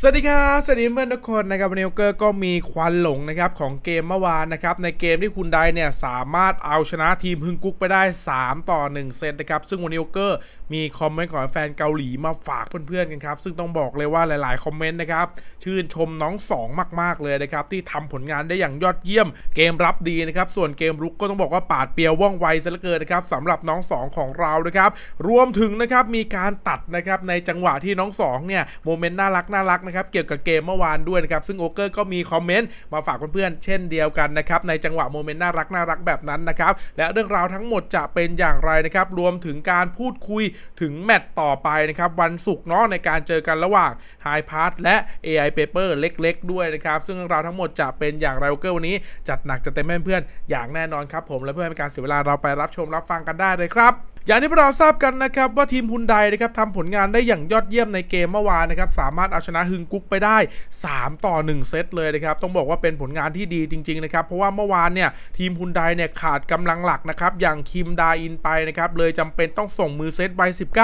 สวัสดีครับสวัสดีเพื่อนทุกคนนะครับวันนี้เกอร์ก็มีควันหลงนะครับของเกมเมื่อวานนะครับในเกมที่คุณได้เนี่ยสามารถเอาชนะทีมฮึงกุ๊กไปได้ 3 ต่อ 1 เซตนะครับซึ่งวันนี้เกอร์มีคอมเมนต์ของแฟนเกาหลีมาฝากเพื่อนๆกันครับซึ่งต้องบอกเลยว่าหลายๆคอมเมนต์นะครับชื่นชมน้องสองมากๆเลยนะครับที่ทำผลงานได้อย่างยอดเยี่ยม เกมรับดีนะครับส่วนเกมรุกก็ต้องบอกว่าปาดเปียวว่องไวซะเหลือเกินนะครับสำหรับน้องสองของเรานะครับรวมถึงนะครับมีการตัดนะครับในจังหวะที่น้องสองเนี่ยโมเมนต์น่ารักน่ารักนะครับเกี่ยวกับเกมเมื่อวานด้วยนะครับซึ่งโอเกอร์ก็มีคอมเมนต์มาฝากเพื่อนๆเช่นเดียวกันนะครับในจังหวะโมเมนต์น่ารักน่ารักแบบนั้นนะครับและเรื่องราวทั้งหมดจะเป็นอย่างไรนะครับรวมถึงการพูดคุยถึงแมตต์ต่อไปนะครับวันศุกร์เนาะในการเจอกันระหว่าง High p a s s และ AI Paper เล็ก ๆ ด้วยนะครับซึ่งเรื่องราวทั้งหมดจะเป็นอย่างไรโอเกอร์วันนี้จัดหนักจัดเต็มให้เพื่อนๆอย่างแน่นอนครับผมและเพื่อเป็นการเสียเวลาเราไปรับชมรับฟังกันได้เลยครับ อย่างที่พวกเราทราบกันนะครับว่าทีมฮุนไดนะครับทำผลงานได้อย่างยอดเยี่ยมในเกมเมื่อวานนะครับสามารถเอาชนะฮึงกุ๊กไปได้ 3 ต่อ 1 เซตเลยนะครับต้องบอกว่าเป็นผลงานที่ดีจริงๆนะครับเพราะว่าเมื่อวานเนี่ยทีมฮุนไดเนี่ยขาดกำลังหลักนะครับอย่างคิมดาอินไปนะครับเลยจำเป็นต้องส่งมือเซตใบ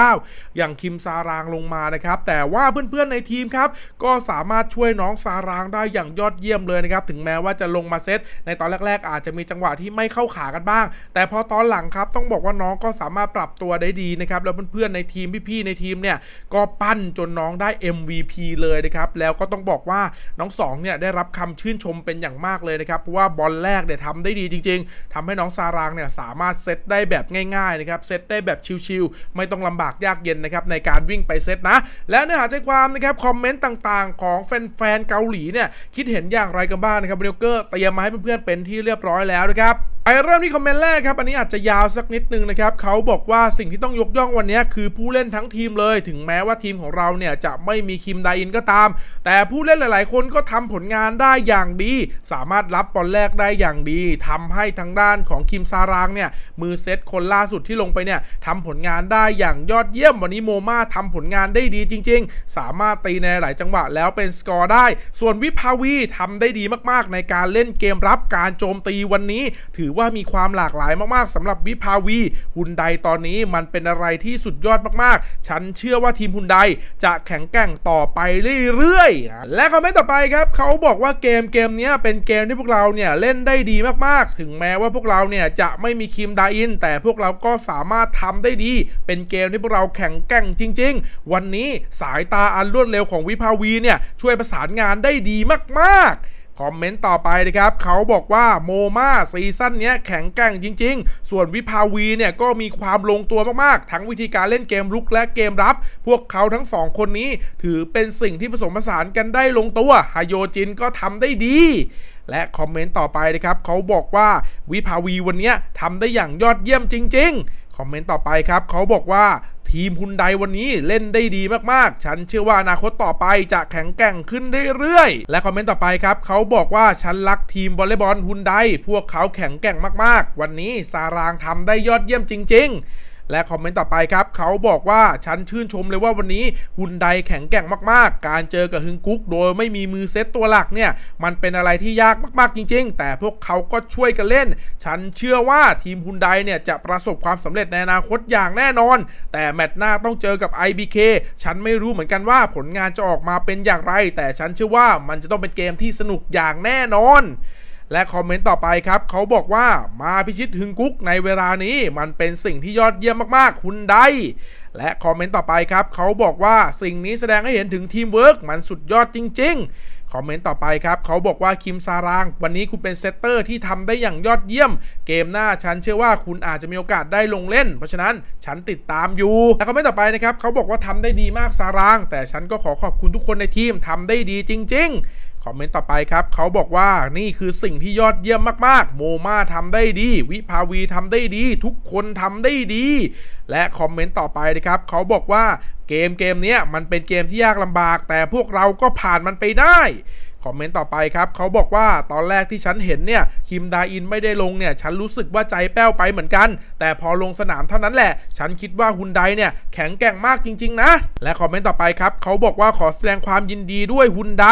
19 อย่างคิมซารางลงมานะครับแต่ว่าเพื่อนๆในทีมครับก็สามารถช่วยน้องซารางได้อย่างยอดเยี่ยมเลยนะครับถึงแม้ว่าจะลงมาเซตในตอนแรก ๆ อาจจะมีจังหวะที่ไม่เข้าขากันบ้าง แต่พอตอนหลังครับต้องบอกว่าน้องก็สามารถปรับตัวได้ดีนะครับแล้วเพื่อนๆในทีมพี่ๆในทีมเนี่ยก็ปั้นจนน้องได้ MVP เลยนะครับแล้วก็ต้องบอกว่าน้องสองเนี่ยได้รับคำชื่นชมเป็นอย่างมากเลยนะครับเพราะว่าบอลแรกเนี่ยทำได้ดีจริง ๆทำให้น้องซารางเนี่ยสามารถเซตได้แบบง่ายๆนะครับเซตได้แบบชิลๆไม่ต้องลำบากยากเย็นนะครับในการวิ่งไปเซตนะ และเนื้อหาใจความนะครับคอมเมนต์ต่างๆ ของแฟนๆเกาหลีเนี่ยคิดเห็นอย่างไรกันบ้างนะครับเบลเกอร์เตรียมมาให้เพื่อนๆเป็นที่เรียบร้อยแล้วนะครับ ไปเริ่มที่คอมเมนต์แรกครับ อันนี้อาจจะยาวสักนิดนึงนะครับเขาบอกว่าสิ่งที่ต้องยกย่องวันนี้คือผู้เล่นทั้งทีมเลย ถึงแม้ว่าทีมของเราเนี่ยจะไม่มีคิมไดอินก็ตาม แต่ผู้เล่นหลาย ๆ คนก็ทำผลงานได้อย่างดี สามารถรับบอลแรกได้อย่างดีทำให้ทางด้านของคิมซารางเนี่ยมือเซตคนล่าสุดที่ลงไปเนี่ยทำผลงานได้อย่างยอดเยี่ยมวันนี้โมมาทำผลงานได้ดีจริง ๆ สามารถตีในหลายจังหวะแล้วเป็นสกอร์ได้ ส่วนวิภาวีทำได้ดีมาก ๆ ในการเล่นเกมรับการโจมตีวันนี้ถือว่ามีความหลากหลายมากๆสำหรับวิภาวีฮุนไดตอนนี้มันเป็นอะไรที่สุดยอดมากๆ ฉันเชื่อว่าทีมฮุนไดจะแข็งแกร่งต่อไปเรื่อยๆ และคอมเมนต์ต่อไปครับเขาบอกว่าเกมเกมนี้เป็นเกมที่พวกเราเนี่ยเล่นได้ดีมากๆ ถึงแม้ว่าพวกเราเนี่ยจะไม่มีคิมไดอิน แต่พวกเราก็สามารถทำได้ดี เป็นเกมที่พวกเราแข็งแกร่งจริง ๆ วันนี้สายตาอันรวดเร็วของวิภาวีเนี่ยช่วยประสานงานได้ดีมากๆ คอมเมนต์ต่อไปนะครับเขาบอกว่าโมมาซีซั่นนี้แข็งแกร่งจริง ๆ ส่วนวิภาวีเนี่ยก็มีความลงตัวมากๆ ทั้งวิธีการเล่นเกมรุกและเกมรับ พวกเขาทั้งสองคนนี้ ถือเป็นสิ่งที่ผสมผสานกันได้ลงตัวฮายโยจินก็ทำได้ดีและคอมเมนต์ต่อไปนะครับเขาบอกว่าวิภาวีวันนี้ทำได้อย่างยอดเยี่ยมจริง ๆ คอมเมนต์ต่อไปครับเขาบอกว่า ทีมฮุนไดวันนี้เล่นได้ดีมากๆ ฉันเชื่อว่าอนาคตต่อไปจะแข็งแกร่งขึ้นเรื่อยๆ และคอมเมนต์ต่อไปครับเขาบอกว่าฉันรักทีมวอลเลย์บอลฮุนไดพวกเขาแข็งแกร่งมากๆ วันนี้ซารางทำได้ยอดเยี่ยมจริง ๆ และคอมเมนต์ต่อไปครับเขาบอกว่าฉันชื่นชมเลยว่าวันนี้ฮุนไดแข็งแกร่งมากๆ การเจอกับฮึงกุ๊กโดยไม่มีมือเซตตัวหลักเนี่ยมันเป็นอะไรที่ยากมากๆจริง ๆ แต่พวกเขาก็ช่วยกันเล่น ฉันเชื่อว่าทีมฮุนไดเนี่ยจะประสบความสำเร็จในอนาคตอย่างแน่นอน แต่แมตช์หน้าต้องเจอกับ IBK ฉันไม่รู้เหมือนกันว่าผลงานจะออกมาเป็นอย่างไร แต่ฉันเชื่อว่ามันจะต้องเป็นเกมที่สนุกอย่างแน่นอน และคอมเมนต์ต่อไปครับ เขาบอกว่ามาพิชิตฮึงกุ๊กในเวลานี้มันเป็นสิ่งที่ยอดเยี่ยมมากๆ คุณไดและคอมเมนต์ต่อไปครับ เขาบอกว่าสิ่งนี้แสดงให้เห็นถึงทีมเวิร์กมันสุดยอดจริง ๆ คอมเมนต์ต่อไปครับ เขาบอกว่าคิมซาราง วันนี้คุณเป็นเซตเตอร์ที่ทำได้อย่างยอดเยี่ยม เกมหน้าฉันเชื่อว่าคุณอาจจะมีโอกาสได้ลงเล่น เพราะฉะนั้นฉันติดตามอยู่และคอมเมนต์ต่อไปนะครับเขาบอกว่าทำได้ดีมากซาราง แต่ฉันก็ขอขอบคุณทุกคนในทีมทำได้ดีจริง ๆ คอมเมนต์ต่อไปครับ เขาบอกว่านี่คือสิ่งที่ยอดเยี่ยมมากๆ โมมาทำได้ดี วิภาวีทำได้ดี ทุกคนทำได้ดี และคอมเมนต์ต่อไปนะครับ เขาบอกว่าเกมเกมนี้มันเป็นเกมที่ยากลำบาก แต่พวกเราก็ผ่านมันไปได้คอมเมนต์ต่อไปครับ เขาบอกว่าตอนแรกที่ฉันเห็นเนี่ย คิมดาอินไม่ได้ลงเนี่ย ฉันรู้สึกว่าใจแป้วไปเหมือนกัน แต่พอลงสนามเท่านั้นแหละ ฉันคิดว่าฮุนไดเนี่ย แข็งแกร่งมากจริง ๆ นะ และคอมเมนต์ต่อไปครับ เขาบอกว่าขอแสดงความยินดีด้วยฮุนได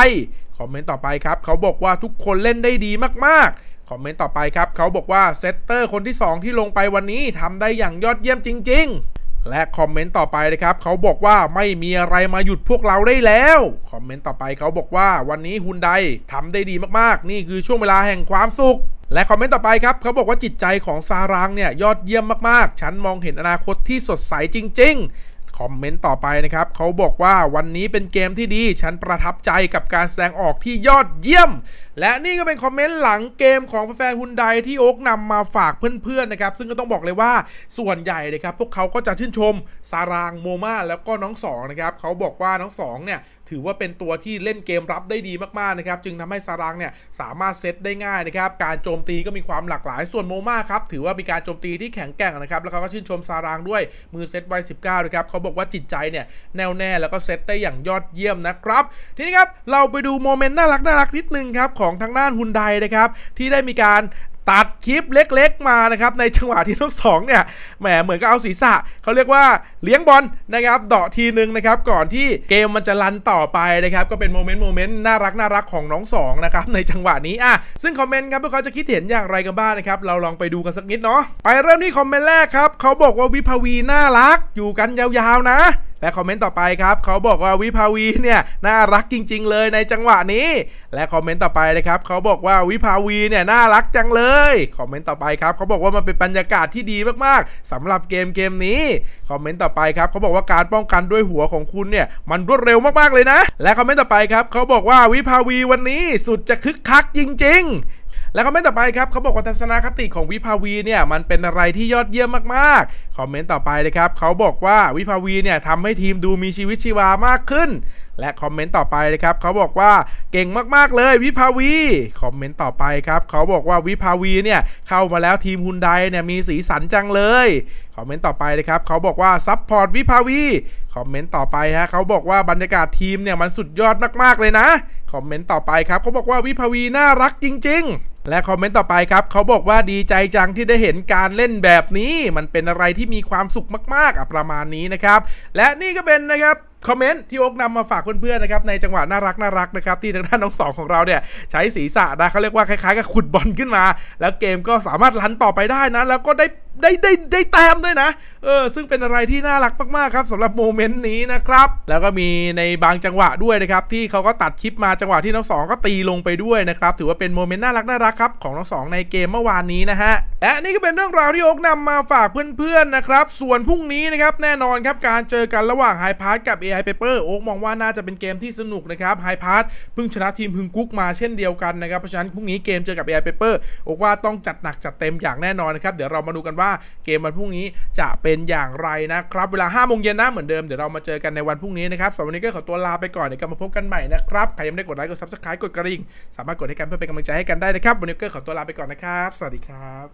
คอมเมนต์ต่อไปครับเขาบอกว่าทุกคนเล่นได้ดีมากๆ คอมเมนต์ต่อไปครับเขาบอกว่าเซตเตอร์คนที่ 2 ที่ลงไปวันนี้ทำได้อย่างยอดเยี่ยมจริง ๆ และคอมเมนต์ต่อไปนะครับเขาบอกว่าไม่มีอะไรมาหยุดพวกเราได้แล้ว คอมเมนต์ต่อไปเขาบอกว่าวันนี้ฮุนไดทำได้ดีมากๆ นี่คือช่วงเวลาแห่งความสุขและคอมเมนต์ต่อไปครับเขาบอกว่าจิตใจของซารางเนี่ยยอดเยี่ยมมากๆ ฉันมองเห็นอนาคตที่สดใสจริง ๆ อมเมนต์ต่อไปนะครับเขาบอกว่าวันนี้เป็นเกมที่ดี ฉันประทับใจกับการแสดงออกที่ยอดเยี่ยม และนี่ก็เป็นคอมเมนต์หลังเกมของแฟนๆฮุนไดที่โอ๊กนำมาฝากเพื่อนๆนะครับซึ่งก็ต้องบอกเลยว่าส่วนใหญ่นะครับพวกเขาก็จะชื่นชมซารางโมมาแล้วก็น้องสองนะครับเขาบอกว่าน้องสองเนี่ย ถือว่าเป็นตัวที่เล่นเกมรับได้ดีมากๆนะครับจึงทำให้ซารังเนี่ยสามารถเซตได้ง่ายนะครับการโจมตีก็มีความหลากหลายส่วนโมมาครับถือว่ามีการโจมตีที่แข็งแกร่งนะครับแล้วเขาก็ชื่นชมซารังด้วยมือเซตไว้19นะครับเขาบอกว่าจิตใจเนี่ยแน่วแน่แล้วก็เซตได้อย่างยอดเยี่ยมนะครับทีนี้ครับเราไปดูโมเมนต์น่ารักน่ารักนิดนึงครับของทางด้านฮุนไดนะครับที่ได้มีการ ตัดคลิปเล็กๆมานะครับในจังหวะที่ทั้งสองเนี่ยแหมเหมือนกับเอาศีรษะเขาเรียกว่าเลี้ยงบอลนะครับเดาะทีนึงนะครับก่อนที่เกมมันจะรันต่อไปนะครับก็เป็นโมเมนต์โมเมนต์น่ารักน่ารักของน้องสองนะครับในจังหวะนี้อะซึ่งคอมเมนต์ครับพวกเขาจะคิดเห็นอย่างไรกันบ้างนะครับเราลองไปดูกันสักนิดเนาะไปเริ่มที่คอมเมนต์แรกครับเขาบอกว่าวิภวีน่ารักอยู่กันยาวๆนะ และคอมเมนต์ต่อไปครับเขาบอกว่าวิภาวีเนี่ยน่ารักจริง ๆ เลยในจังหวะนี้ และคอมเมนต์ต่อไปนะครับเขาบอกว่าวิภาวีเนี่ยน่ารักจังเลยคอมเมนต์ต่อไปครับเขาบอกว่ามันเป็นบรรยากาศที่ดีมากๆสำหรับเกมเกมนี้คอมเมนต์ต่อไปครับเขาบอกว่าการป้องกันด้วยหัวของคุณเนี่ยมันรวดเร็วมากๆเลยนะ และคอมเมนต์ต่อไปครับเขาบอกว่าวิภาวีวันนี้สุดจะคึกคักจริง ๆ แล้วคอมเมนต์ต่อไปครับเขาบอกว่าทัศนคติของวิภาวีเนี่ยมันเป็นอะไรที่ยอดเยี่ยมมากๆ คอมเมนต์ต่อไปเลยครับเขาบอกว่าวิภาวีเนี่ยทำให้ทีมดูมีชีวิตชีวามากขึ้น และคอมเมนต์ต่อไปเลยครับเขาบอกว่าเก่งมากๆเลยวิภาวีคอมเมนต์ต่อไปครับเขาบอกว่าวิภาวีเนี่ยเข้ามาแล้วทีมฮุนไดเนี่ยมีสีสันจังเลยคอมเมนต์ต่อไปเลยครับเขาบอกว่าซัพพอร์ตวิภาวีคอมเมนต์ต่อไปฮะเขาบอกว่าบรรยากาศทีมเนี่ยมันสุดยอดมากๆเลยนะ คอมเมนต์ต่อไปครับเขาบอกว่าวิภาวีน่ารักจริง ๆและคอมเมนต์ต่อไปครับเขาบอกว่าดีใจจังที่ได้เห็นการเล่นแบบนี้ มันเป็นอะไรที่มีความสุขมากๆอะประมาณนี้นะครับ และนี่ก็เป็นนะครับคอมเมนต์ที่โอ๊กนำมาฝากเพื่อนๆนะครับในจังหวะน่ารักน่ารักนะครับที่ทางด้านน้องสองของเราเนี่ยใช้ศีรษะนะเขาเรียกว่าคล้ายๆกับขุดบอลขึ้นมา แล้วเกมก็สามารถลันต่อไปได้นะ แล้วก็ได้ได้ได้ได้แต้มด้วยนะ เออ ซึ่งเป็นอะไรที่น่ารักมากๆครับสำหรับโมเมนต์นี้นะครับ แล้วก็มีในบางจังหวะด้วยนะครับ ที่เขาก็ตัดคลิปมาจังหวะที่น้องสองก็ตีลงไปด้วยนะครับ ถือว่าเป็นโมเมนต์น่ารักน่ารักครับของน้องสองในเกมเมื่อวานนี้นะฮะ และนี่ก็เป็นเรื่องราวที่โอ๊กนำมาฝากเพื่อนๆนะครับ ส่วนพรุ่งนี้นะครับแน่นอนครับการเจอกันระหว่างไฮพาร์กับ AI Paper โอ๊กมองว่าน่าจะเป็นเกมที่สนุกนะครับไฮพาร์เพิ่งชนะทีมฮึงกุ๊กมาเช่นเดียวกันนะครับเพราะฉะนั้นพรุ่งนี้เกมเจอกับ AI Paper โอ๊กว่าต้องจัดหนักจัดเต็มอย่างแน่นอนนะครับเดี๋ยวเรามาดูกันว่าเกมวันพรุ่งนี้จะเป็นอย่างไรนะครับ เวลา5โมงเย็นนะเหมือนเดิม เดี๋ยวเรามาเจอกันในวันพรุ่งนี้นะครับสำหรับวันนี้ก็ขอตัวลาไปก่อนเดี๋ยวกลับมาพบกันใหม่นะครับ ใครยังไม่ได้กดไลค์กดซับสไครต์กดกระดิ่ง สามารถกดให้กันเพื่อเป็นกำลังใจให้กันได้นะครับ วันนี้ก็ขอตัวลาไปก่อนนะครับ สวัสดีครับ